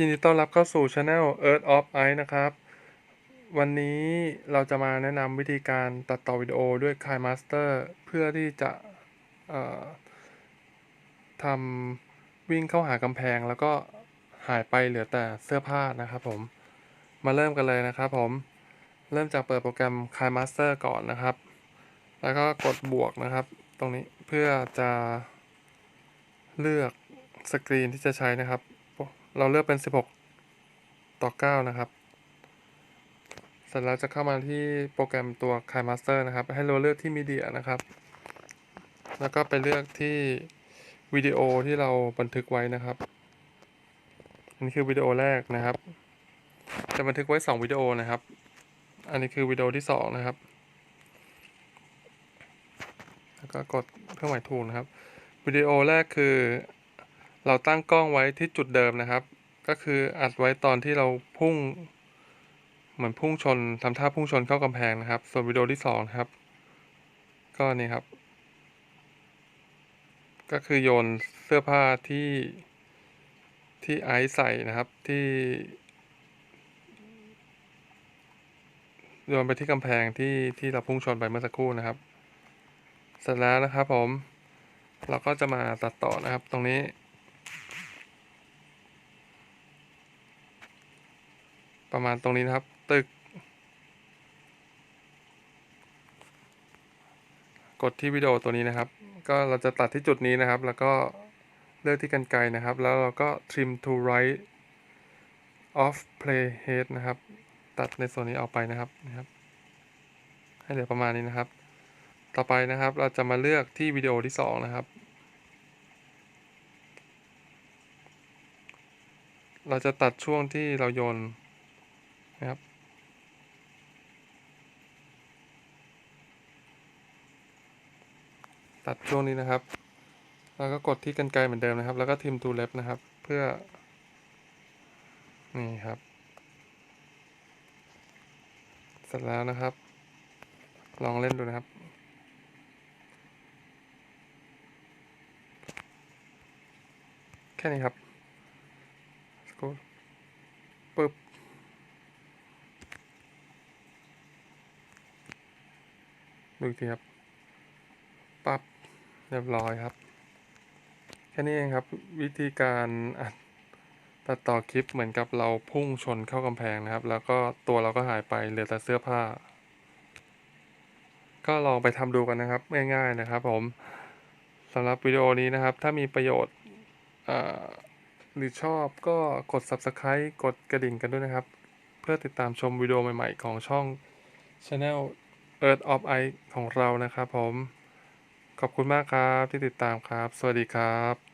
ยินดีต้อนรับเข้าสู่ช anel Earth of Ice นะครับ วันนี้เราจะมาแนะนำวิธีการตัดต่อวิดีโอด้วย k i Master เพื่อที่จะทำวิ่งเข้าหากำแพงแล้วก็หายไปเหลือแต่เสื้อผ้านะครับผม มาเริ่มกันเลยนะครับผม เริ่มจากเปิดโปรแกรม k i Master ก่อนนะครับ แล้วก็กดบวกนะครับ ตรงนี้เพื่อจะเลือกสกรีนที่จะใช้นะครับ เราเลือกเป็น 16 ต่อ 9 นะครับ เสร็จแล้วจะเข้ามาที่โปรแกรมตัว k i m a s t e r นะครับ ให้เราเลือกที่ Media นะครับ แล้วก็ไปเลือกที่วิดีโอที่เราบันทึกไว้นะครับอันนี้คือวิดีโอแรกนะครับ จะบันทึกไว้ 2 วิดีโอนะครับ อันนี้คือวิดีโอที่ 2 นะครับ แล้วก็กดเครื่องหมายถูกนะครับ วิดีโอแรกคือ เราตั้งกล้องไว้ที่จุดเดิมนะครับ ก็คืออัดไว้ตอนที่เราพุ่ง เหมือนพุ่งชนทำท่าพุ่งชนเข้ากำแพงนะครับ ส่วนวิดีโอที่สองครับ ก็นี่ครับ ก็คือโยนเสื้อผ้าที่ที่ไอซ์ใส่นะครับที่โยนไปที่กำแพงที่ที่เราพุ่งชนไปเมื่อสักครู่นะครับ เสร็จแล้วนะครับผม เราก็จะมาตัดต่อนะครับตรงนี้ ประมาณตรงนี้นะครับ ตึก กดที่วิดีโอตัวนี้นะครับ ก็เราจะตัดที่จุดนี้นะครับ แล้วก็เลือกที่กันไกลนะครับ แล้วเราก็ trim to right off playhead นะครับ ตัดในส่วนนี้ออกไปนะครับนะครับ ให้เหลือประมาณนี้นะครับ ต่อไปนะครับเราจะมาเลือกที่วิดีโอที่สองนะครับเราจะตัดช่วงที่เราโยน นะครับตัดช่วงนี้นะครับ แล้วก็กดที่กันไกลเหมือนเดิมนะครับ แล้วก็ทิมทูเล็บนะครับ เพื่อ นี่ครับ เสร็จแล้วนะครับ ลองเล่นดูนะครับ แค่นี้ครับสกูปึ๊บ ดูอีกทีครับ ปั๊บเรียบร้อยครับ แค่นี้เองครับ วิธีการอัดตัดต่อคลิปเหมือนกับเราพุ่งชนเข้ากำแพงนะครับ แล้วก็ตัวเราก็หายไปเหลือแต่เสื้อผ้า ก็ลองไปทำดูกันนะครับ ง่ายๆนะครับ ผมสำหรับวิดีโอนี้นะครับ ถ้ามีประโยชน์หรือชอบก็กด Subscribe กดกระดิ่งกันด้วยนะครับ เพื่อติดตามชมวิดีโอใหม่ๆของช่อง Channel Earth of Ice ของเรานะครับผม ขอบคุณมากครับที่ติดตามครับ สวัสดีครับ